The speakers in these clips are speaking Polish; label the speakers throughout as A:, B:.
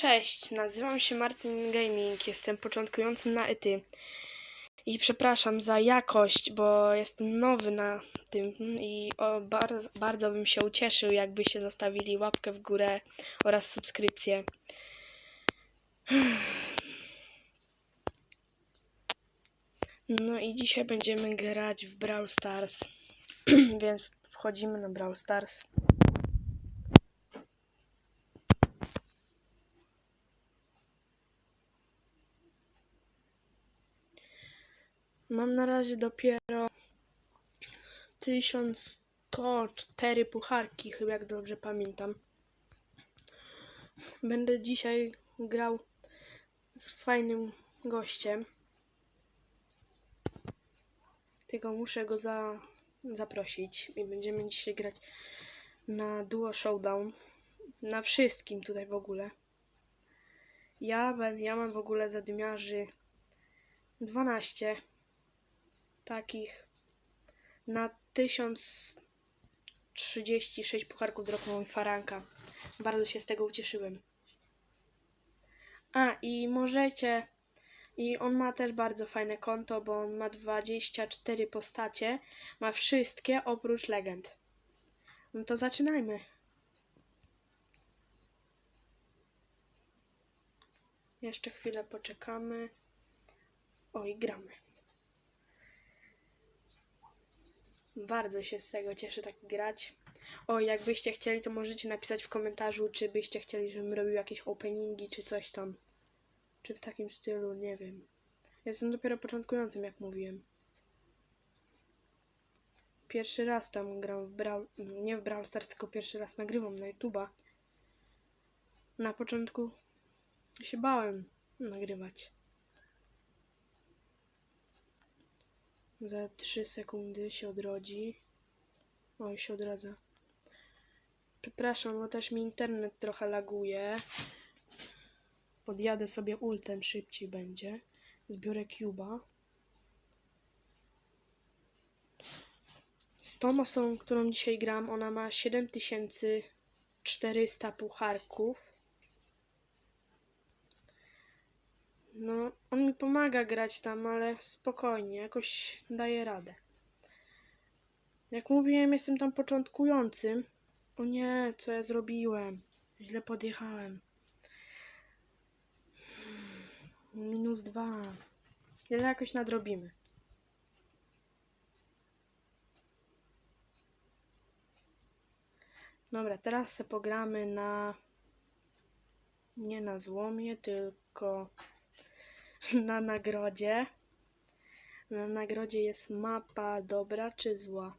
A: Cześć, nazywam się Martin Gaming, jestem początkującym na ETY. I przepraszam za jakość, bo jestem nowy na tym i o, bardzo, bardzo bym się ucieszył, jakbyście zostawili łapkę w górę oraz subskrypcję. No i dzisiaj będziemy grać w Brawl Stars, więc wchodzimy na Brawl Stars. Mam na razie dopiero 1104 pucharki, chyba jak dobrze pamiętam. Będę dzisiaj grał z fajnym gościem. Tylko muszę go za, zaprosić i będziemy dzisiaj grać na Duo Showdown. Na wszystkim tutaj w ogóle. Ja, ja mam w ogóle zadymiarzy 12 takich na 1036 pucharków mi faranka. Bardzo się z tego ucieszyłem. A i możecie. I on ma też bardzo fajne konto, bo on ma 24 postacie. Ma wszystkie oprócz legend. No to zaczynajmy. Jeszcze chwilę poczekamy. Oj, gramy. Bardzo się z tego cieszę tak grać. O, jakbyście chcieli, to możecie napisać w komentarzu, czy byście chcieli, żebym robił jakieś openingi, czy coś tam. Czy w takim stylu, nie wiem. Jestem dopiero początkującym, jak mówiłem. Pierwszy raz tam gram w Brawl... Nie w Brawl Stars, tylko pierwszy raz nagrywam na YouTube'a. Na początku się bałem nagrywać. Za 3 sekundy się odrodzi. Oj, się odradza. Przepraszam, bo też mi internet trochę laguje. Podjadę sobie ultem szybciej będzie. Zbiorę Cuba. Z tą osobą, którą dzisiaj gram, ona ma 7400 pucharków. No, on mi pomaga grać tam, ale spokojnie, jakoś daje radę. Jak mówiłem, jestem tam początkującym. O nie, co ja zrobiłem? Źle podjechałem. Minus dwa. Ale jakoś nadrobimy. Dobra, teraz se pogramy na... Nie na złomie, tylko na nagrodzie. Na nagrodzie jest mapa dobra czy zła?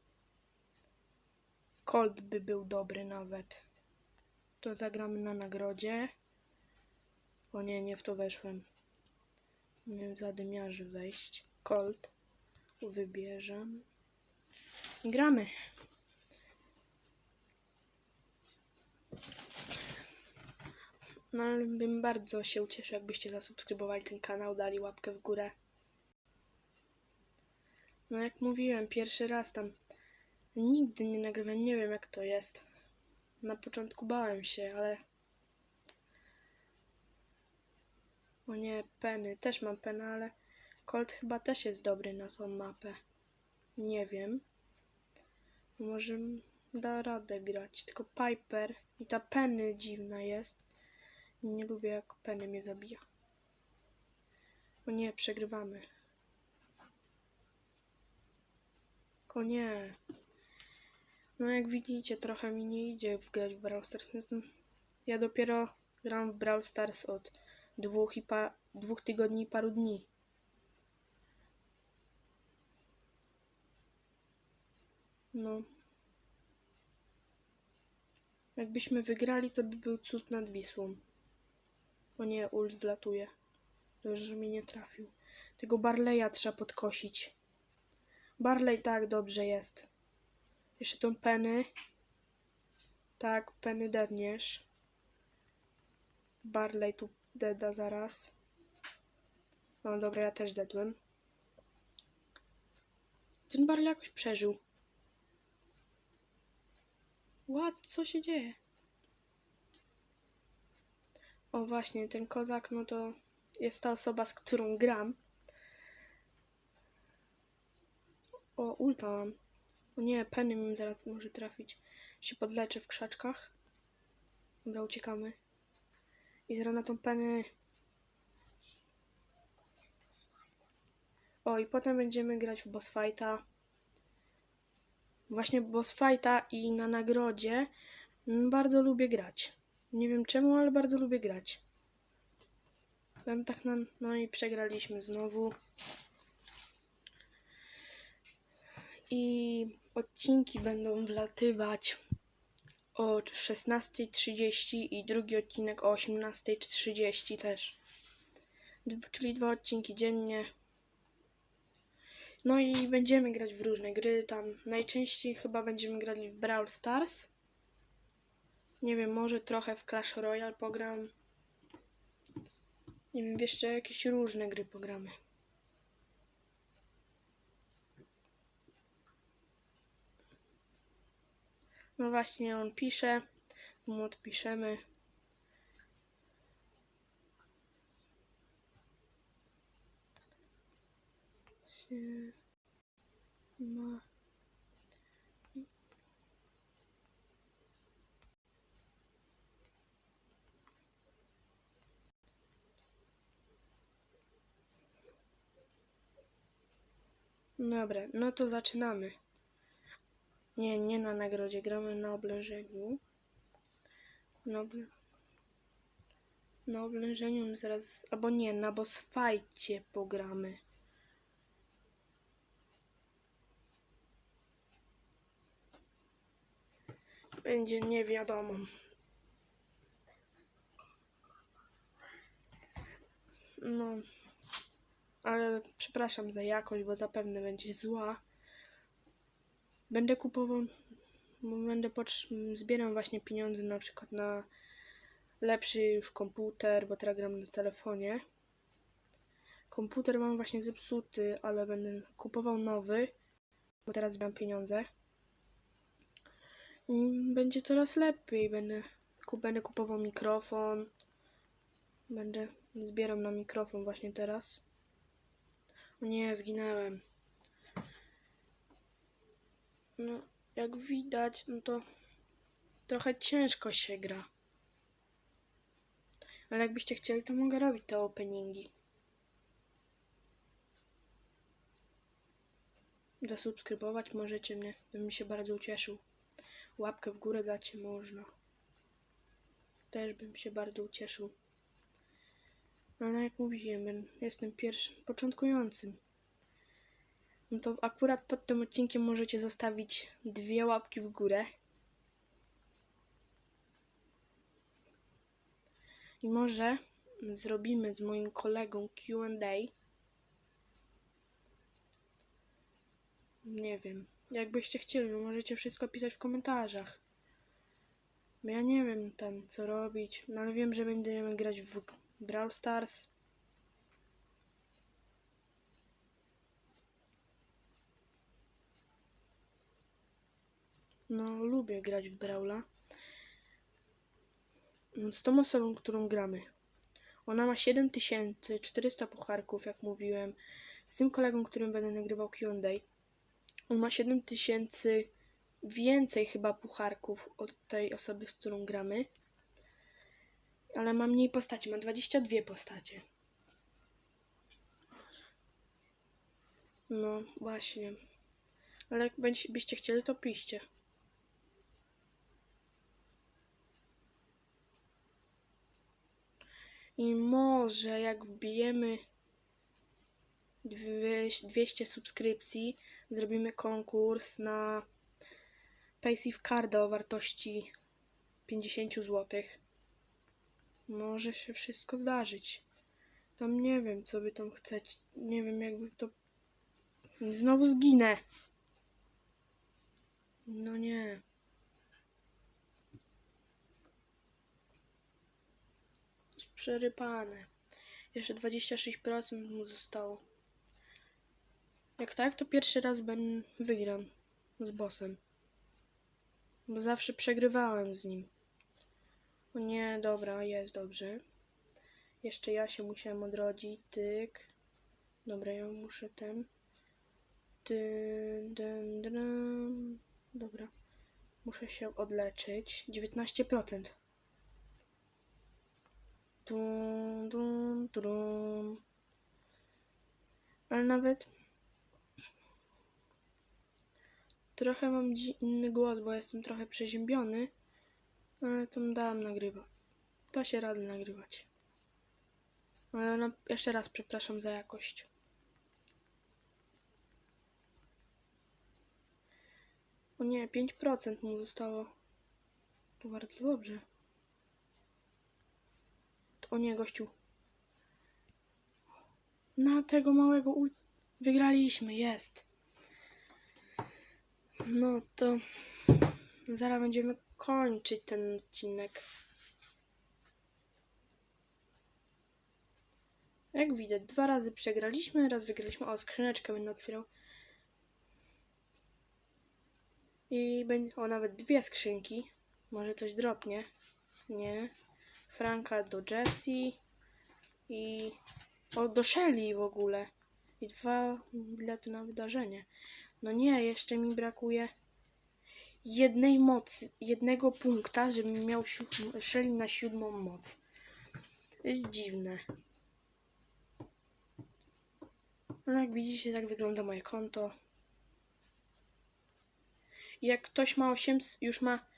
A: Colt by był dobry nawet. To zagramy na nagrodzie. O nie, nie w to weszłem. Miałem zadymiarzy wejść. Colt. Wybierzę. Gramy. No ale bym bardzo się ucieszył, jakbyście zasubskrybowali ten kanał, dali łapkę w górę. No jak mówiłem, pierwszy raz tam nigdy nie nagrywam, nie wiem jak to jest. Na początku bałem się, ale... O nie, Penny, też mam Penny, ale Colt chyba też jest dobry na tą mapę. Nie wiem. Może da radę grać, tylko Piper i ta Penny dziwna jest. Nie lubię jak Penny mnie zabija. O nie, przegrywamy. O nie. No jak widzicie, trochę mi nie idzie wgrać w Brawl Stars. Ja dopiero gram w Brawl Stars od dwóch, i pa... dwóch tygodni i paru dni. No. Jakbyśmy wygrali, to by był cud nad Wisłą. O nie, ult wlatuje. Dobrze, że mnie nie trafił. Tego Barleya trzeba podkosić. Barley tak dobrze jest. Jeszcze tą Penny. Tak, Penny dedniesz. Barley tu deda zaraz. No dobra, ja też dedłem. Ten Barley jakoś przeżył. What? Co się dzieje? O właśnie, ten kozak, no to jest ta osoba, z którą gram. O, ulta mam. O nie, penny mi zaraz może trafić. Się podleczę w krzaczkach. Dobra, uciekamy. I zaraz na tą penny. O, i potem będziemy grać w boss fighta. Właśnie boss fighta i na nagrodzie mm, bardzo lubię grać. Nie wiem czemu, ale bardzo lubię grać. Tam tak na... No i przegraliśmy znowu. I odcinki będą wlatywać o 16.30 i drugi odcinek o 18.30 też. Czyli dwa odcinki dziennie. No i będziemy grać w różne gry. Tam najczęściej chyba będziemy grali w Brawl Stars. Nie wiem, może trochę w Clash Royale pogram. Nie wiem, jeszcze jakieś różne gry pogramy. No właśnie, on pisze. Mu odpiszemy. Się... No. Dobra, no to zaczynamy. Nie, nie na nagrodzie, gramy na oblężeniu. Na, obl... na oblężeniu zaraz, albo nie, na boss fightcie pogramy. Będzie nie wiadomo. No, ale przepraszam za jakość, bo zapewne będzie zła. Będę kupował, będę zbieram właśnie pieniądze na przykład na lepszy już komputer, bo teraz gram na telefonie. Komputer mam właśnie zepsuty, ale będę kupował nowy, bo teraz zbieram pieniądze. Będzie coraz lepiej, będę, będę kupował mikrofon. Będę zbieram na mikrofon właśnie teraz. Nie, zginęłem. No, jak widać, no to trochę ciężko się gra. Ale jakbyście chcieli, to mogę robić te openingi. Zasubskrybować możecie mnie, bym się bardzo ucieszył. Łapkę w górę dacie można. Też bym się bardzo ucieszył. Ale jak mówiłem, jestem pierwszym, początkującym. No to akurat pod tym odcinkiem możecie zostawić dwie łapki w górę. I może zrobimy z moim kolegą QA. Nie wiem. Jakbyście chcieli, no możecie wszystko pisać w komentarzach. Ja nie wiem tam co robić, no ale wiem, że będziemy grać w Brawl Stars. No, lubię grać w Brawla. Z tą osobą, którą gramy. Ona ma 7400 pucharków, jak mówiłem. Z tym kolegą, którym będę nagrywał Q&A. On ma 7000 więcej chyba pucharków od tej osoby, z którą gramy. Ale ma mniej postaci, ma 22 postacie. No, właśnie. Ale jak byście chcieli, to piszcie. I może jak wbijemy dwieś- 200 subskrypcji, zrobimy konkurs na Paysafe Carda o wartości 50 zł. Może się wszystko zdarzyć. Tam nie wiem, co wy tam chcecie. Nie wiem, jakby to. Znowu zginę. No nie. Przerypane. Jeszcze 26% mu zostało. Jak tak, to pierwszy raz będę wygram z bossem. Bo zawsze przegrywałem z nim. O nie, dobra, jest dobrze. Jeszcze ja się musiałem odrodzić. Tyk. Dobra, ja muszę ten. Dyn, dyn, dyn. Dobra. Muszę się odleczyć. 19%. Dum, dum, dum. Ale nawet trochę mam inny głos, bo jestem trochę przeziębiony. Ale to dałam nagrywać. To się rady nagrywać. Ale no, jeszcze raz przepraszam za jakość. O nie, 5% mu zostało. To bardzo dobrze. O nie, gościu. Na tego małego ul... Wygraliśmy, jest. No to zaraz będziemy kończyć ten odcinek. Jak widać, dwa razy przegraliśmy, raz wygraliśmy. O, skrzyneczkę będę otwierał. I będzie, o, nawet dwie skrzynki. Może coś dropnie. Nie. Franka do Jessie. I o, do Shelly w ogóle. I dwa bilety na wydarzenie. No nie, jeszcze mi brakuje jednej mocy, jednego punkta, żebym miał Shelly na siódmą moc. To jest dziwne. No jak widzicie, tak wygląda moje konto. Jak ktoś ma 800, już ma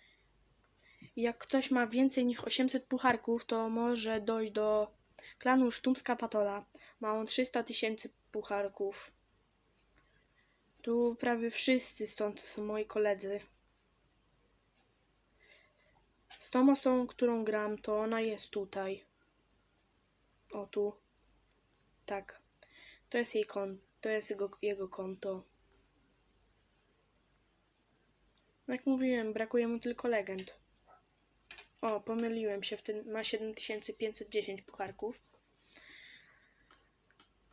A: jak ktoś ma więcej niż 800 pucharków, to może dojść do klanu Sztumska Patola. Ma on 300 tysięcy pucharków. Tu prawie wszyscy stąd są moi koledzy. Z tą osobą, którą gram, to ona jest tutaj. O tu. Tak. To jest jej konto. To jest jego, jego konto. Jak mówiłem, brakuje mu tylko legend. O, pomyliłem się, w tym ma 7510 pucharków.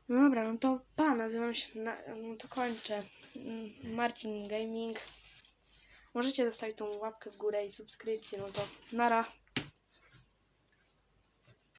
A: No dobra, no to pa, nazywam się, na, no to kończę. Mm, Marcin Gaming. Możecie zostawić tą łapkę w górę i subskrypcję, no to nara.